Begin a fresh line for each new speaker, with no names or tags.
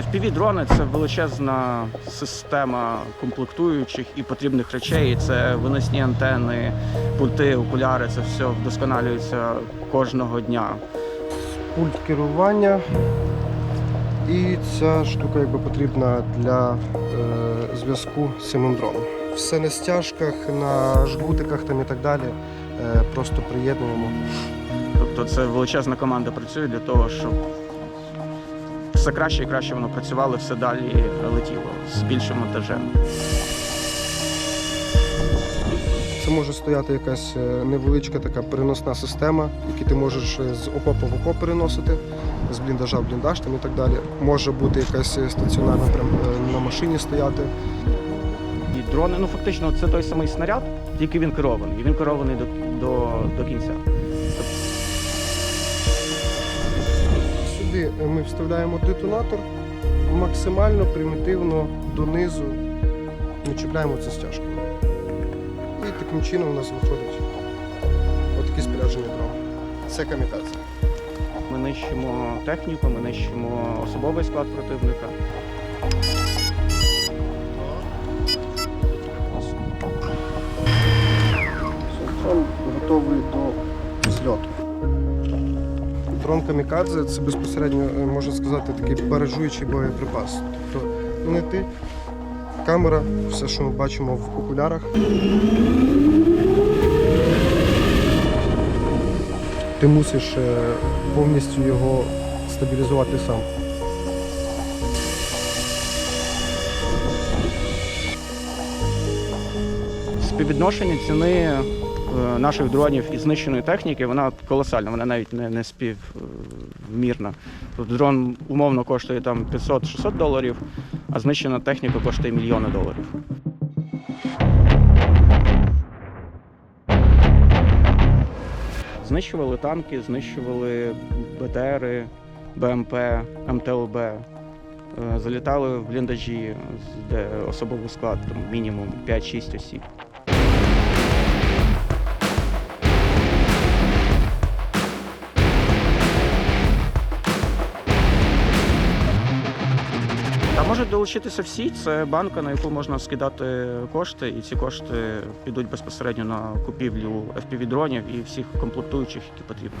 FPV-дрони це величезна система комплектуючих і потрібних речей. Це виносні антени, пульти, окуляри. Це все вдосконалюється кожного дня.
пульт керування. І ця штука якби потрібна для е, зв'язку з самим дроном. Все на стяжках, на жгутиках там і так далі. Е, просто приєднуємо.
Тобто це величезна команда працює для того, щоб все краще і краще воно працювало, все далі летіло з більшим монтажем.
Це може стояти якась е, невеличка така переносна система, яку ти можеш е, з окопа в окоп переносити, з бліндажа в бліндаж там і так далі. Може бути якась е, стаціонарна прям на машині стояти.
І дрони, ну фактично, це той самий снаряд, тільки він керований. І він керований до, до, до кінця.
Сюди ми вставляємо детонатор максимально примітивно донизу не чіпляємо це стяжку. І таким чином у нас виходить отакі споряджені дрова. Це камікадзе.
Ми нищимо техніку, ми нищимо особовий склад противника.
Дрон камікадзе це безпосередньо, е, можна сказати, такий баражуючий боєприпас. Тобто не ти, камера, все, що ми бачимо в окулярах. Ти мусиш е, повністю його стабілізувати сам.
Співвідношення ціни наших дронів і знищеної техніки вона колосальна, вона навіть не, не співмірна. Тобто дрон умовно коштує там 500-600 доларів, а знищена техніка коштує мільйони доларів. Знищували танки, знищували БТРи, БМП, МТЛБ. Е, Залітали в бліндажі, де особовий склад там, мінімум 5-6 осіб. Можуть долучитися всі. Це банка, на яку можна скидати кошти, і ці кошти підуть безпосередньо на купівлю FPV-дронів і всіх комплектуючих, які потрібні.